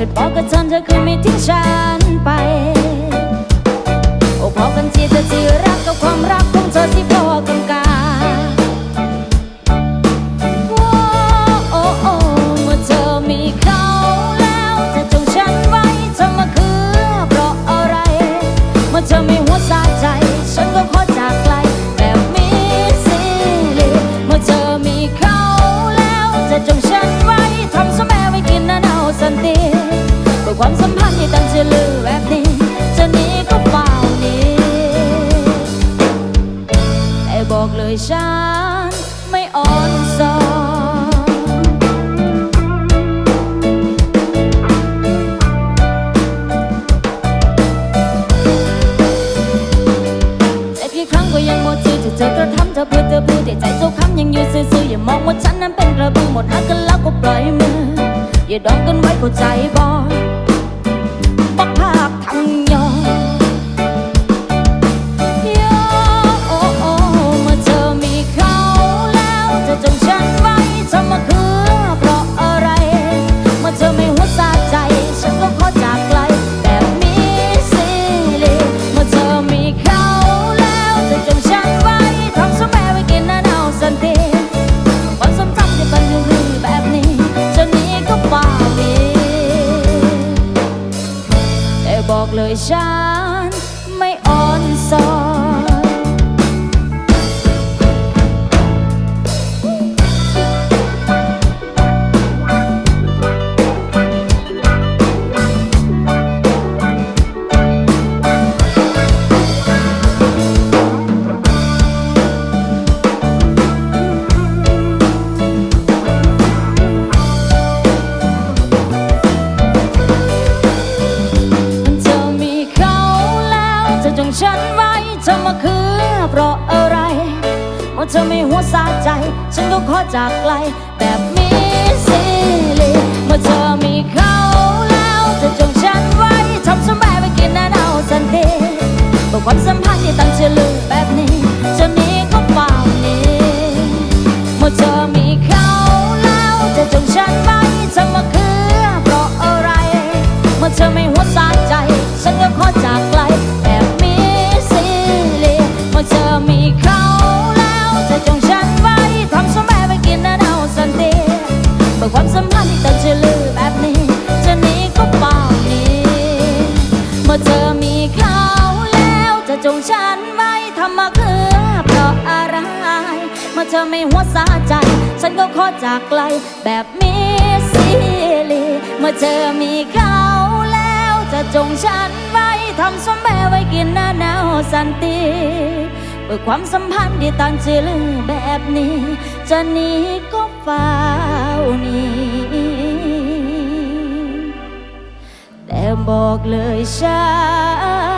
เกิดบอกกับเธอเธอคือไม่ทิ้งฉันไปโอ้พอกันทีเธอที่รักกับความรักของเธอที่พอกันกาโอ้โอ้เมื่อเธอมีเขาแล้วจะจงฉันไว้เธอมาคือเพราะอะไรเมื่อเธอมีหัวสาใจ ฉันก็ขอจากไกลแบบมีสิริเมื่อเธอมีเขาแล้วจะจง ฉันไม่อ่อนสอนเจ็บกี่ครั้งก็ยังหมดชื่อที่เธอกระทำเธอเพื่อเธอพูดแต่ใจเจ้าคำยังอยู่ซื่อๆอย่ามองว่าฉันนั้นเป็นกระบือหมดหักกันแล้วก็ปล่อยมือ อย่าดองกันไว้เข้าใจบ่บั บอกเลยฉันไม่อ่อนสอน แล้วจะจงฉันไว้เธอมาคือเพราะอะไรเมื่อเธอไม่หัวสาใจ ฉันก็ขอจากไกลแบบ งฉันไว้ทำมาคือเพราะอะไรเมื่อเธอไม่หัวสาใจ ฉันก็ขอจากไกลแบบมีสิริเมื่อเธอมีเขาแล้วจะจงฉันไว้ทำสมแม่ไว้กินหน้าหนาวสันติเพื่อความสัมพันธ์ที่ต่างชื่อลือแบบนี้ จะหนีก็ฟ้าหนี้แต่บอกเลยฉัน